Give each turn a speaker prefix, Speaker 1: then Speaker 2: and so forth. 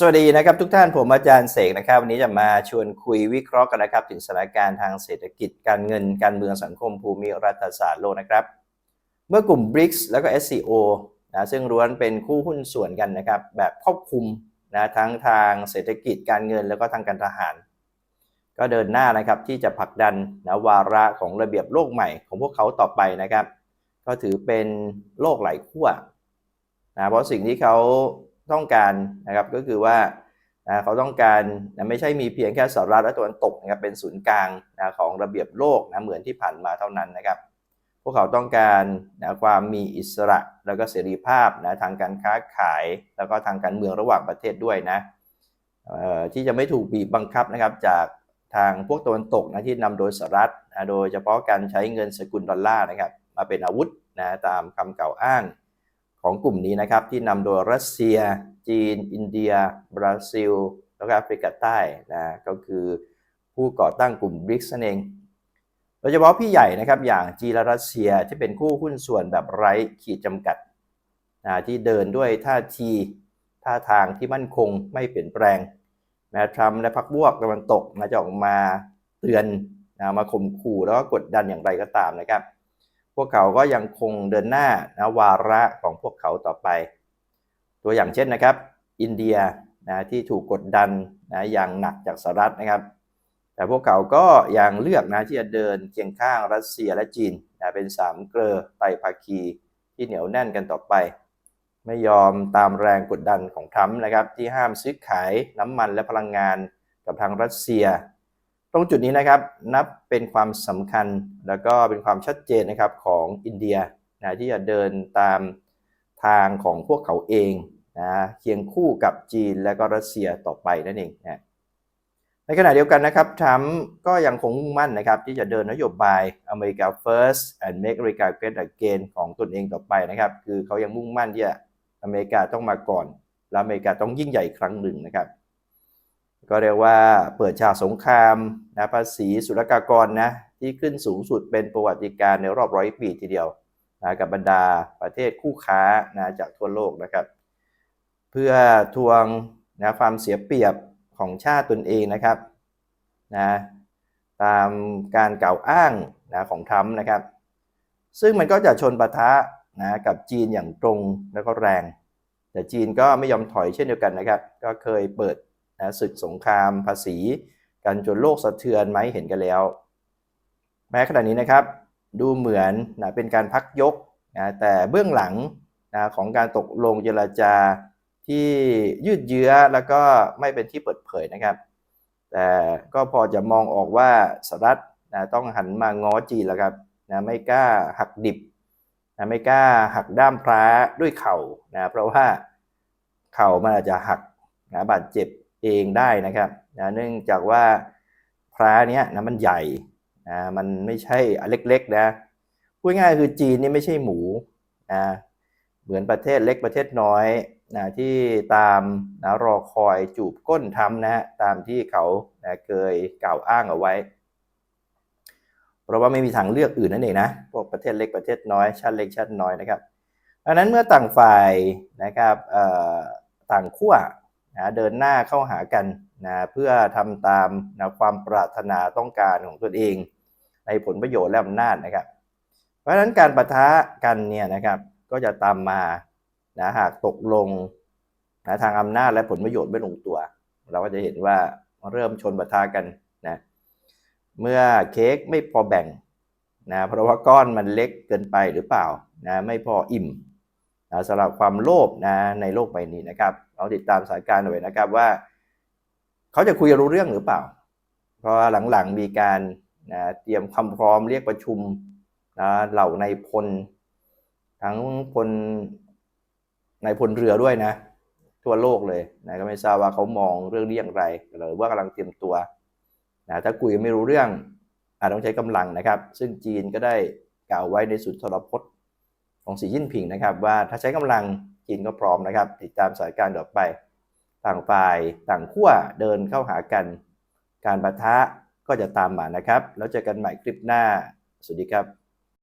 Speaker 1: สวัสดีนะครับทุกท่านผมอาจารย์เสกนะครับ วันนี้จะมาชวนคุยวิเคราะห์กันนะครับ ถึงสถานการณ์ทางเศรษฐกิจการเงินการเมืองสังคมภูมิรัฐศาสตร์โลกนะครับ เมื่อกลุ่ม BRICS แล้วก็ SCO นะซึ่งล้วนเป็นคู่หุ้นส่วนกันนะครับ แบบครอบคลุมนะทั้งทางเศรษฐกิจการเงินแล้วก็ทางการทหาร ก็เดินหน้านะครับที่จะผลักดันนะวาระของระเบียบโลกใหม่ของพวกเขาต่อไปนะครับ ก็ถือเป็นโลกไหลขั้วนะเพราะสิ่งที่เขา ต้องการนะครับก็คือว่าเขาต้องการไม่ใช่มีเพียงแค่สหรัฐและตะวันตกนะครับเป็นศูนย์กลางของระเบียบโลกนะเหมือนที่ผ่านมาเท่านั้นนะครับพวกเขาต้องการนะความมีอิสระแล้วก็เสรีภาพนะทางการค้าขายแล้วก็ทางการเมืองระหว่างประเทศด้วยนะที่จะไม่ถูกบีบบังคับนะครับจากทางพวกตะวันตกนะที่นำโดยสหรัฐนะโดยเฉพาะการใช้เงินสกุลดอลลาร์นะครับมาเป็นอาวุธนะตามคำกล่าวอ้าง ของกลุ่มนี้นะครับ ที่นำโดยรัสเซีย จีน อินเดีย บราซิล แล้วก็แอฟริกาใต้นะก็คือผู้ก่อตั้งกลุ่มบริกส์นั่นเองโดยเฉพาะพี่ใหญ่นะครับอย่างจีนและรัสเซียที่เป็นคู่หุ้นส่วนแบบไร้ขีดจำกัดนะที่เดินด้วยท่าทีท่าทางที่มั่นคงไม่เปลี่ยนแปลงแม้ทรัมป์และพรรคพวกตะวันตกนะจะออกมาเตือนนะมาข่มขู่แล้วก็กดดันอย่างไรก็ตามนะครับ พวกเขาก็ยังคงเดินหน้านะวาระของพวกเขาต่อไป ตัวอย่างเช่นนะครับ อินเดียนะที่ถูกกดดันนะอย่างหนักจากสหรัฐนะครับ แต่พวกเขาก็ยังเลือกนะที่จะเดินเคียงข้างรัสเซียและจีนนะเป็นสามเกลอไตรภาคีที่เหนียวแน่นกันต่อไป ไม่ยอมตามแรงกดดันของทรัมป์นะครับที่ห้ามซื้อขายน้ำมันและพลังงานกับทางรัสเซีย รงจุดนี้นะครับนับเป็นความสำคัญแล้วก็เป็นความชัดเจนนะครับของอินเดียนะที่จะเดินตามทางของพวกเขาเองนะเคียงคู่กับจีนและก็รัสเซียต่อไปนั่นเองนะในขณะเดียวกันนะครับทรัมป์ก็ยังคงมุ่งมั่นนะครับที่จะเดินนโยบายอเมริกา first and make America great again ของตนเองต่อไปนะครับ คือเขายังมุ่งมั่นที่จะอเมริกาต้องมาก่อน และอเมริกาต้องยิ่งใหญ่ครั้งหนึ่งนะครับ ก็เรียกว่าเปิดฉากสงครามนะภาษีศุลกากรนะที่ขึ้นสูงสุดเป็นประวัติการณ์ในรอบร้อยปีทีเดียวนะกับบรรดาประเทศคู่ค้านะจากทั่วโลกนะครับ เพื่อทวงนะความเสียเปรียบของชาติตนเองนะครับนะตามการกล่าวอ้างนะของทรัมป์นะครับ ซึ่งมันก็จะชนปะทะนะกับจีนอย่างตรงแล้วก็แรง แต่จีนก็ไม่ยอมถอยเช่นเดียวกันนะครับ ก็เคยเปิด นะศึกสงครามภาษี กันจนโลกสะเทือนไหมเห็นกันแล้ว แม้ขณะนี้นะครับ ดูเหมือนนะเป็นการพักยกนะแต่เบื้องหลังนะของการตกลงเจรจาที่ยืดเยื้อแล้วก็ไม่เป็นที่เปิดเผยนะครับ แต่ก็พอจะมองออกว่าสหรัฐนะต้องหันมาง้อจีนแล้วครับนะไม่กล้าหักดิบนะไม่กล้าหักด้ามพระด้วยเข่านะเพราะว่าเข่ามันอาจจะหักนะบาดเจ็บ เองได้นะครับนะเนื่องจากว่าพระเนี้ยนะมันใหญ่นะมันไม่ใช่อันเล็กๆนะพูดง่ายคือจีนนี่ไม่ใช่หมูนะเหมือนประเทศเล็กประเทศน้อยนะที่ตามนะรอคอยจูบก้นทำนะฮะตามที่เขานะเคยกล่าวอ้างเอาไว้ เพราะว่าไม่มีทางเลือกอื่นนั่นเองนะพวกประเทศเล็กประเทศน้อยชาติเล็กชาติน้อยนะครับดังนั้นเมื่อต่างฝ่ายนะครับต่างขั้ว นะเดินหน้าเข้าหากันนะเพื่อทำตามนะความปรารถนาต้องการของตนเอง ในผลประโยชน์และอำนาจนะครับ เพราะฉะนั้นการประทะกันเนี่ยนะครับก็จะตามมานะหากตกลงนะทางอำนาจและผลประโยชน์ไม่ลงตัว เราก็จะเห็นว่าเริ่มชนประทะกันนะเมื่อเค้กไม่พอแบ่งนะเพราะว่าก้อนมันเล็กเกินไปหรือเปล่านะไม่พออิ่ม นะสำหรับความโลภนะในโลกใบนี้นะครับเราติดตามสถานการณ์หน่อยนะครับว่า เขาจะคุยรู้เรื่องหรือเปล่า เพราะหลังๆมีการนะเตรียมคำพร้อมเรียกประชุมนะเหล่าในพล ทั้งพลในพลเรือด้วยนะ ทั่วโลกเลยนะก็ไม่ทราบว่าเขามองเรื่องนี้อย่างไรหรือว่ากำลังเตรียมตัวนะถ้าคุยไม่รู้เรื่องอาจต้องใช้กำลังนะครับ ซึ่งจีนก็ได้กล่าวไว้ในสุดทรพจน์ ของสีจิ้นผิงนะครับ ว่าถ้าใช้กำลังจีนก็พร้อมนะครับ ติดตามสถานการณ์ต่อไปต่างฝ่ายต่างขั้วเดินเข้าหากัน การประทะก็จะตามมานะครับ แล้วเจอกันใหม่คลิปหน้า สวัสดีครับ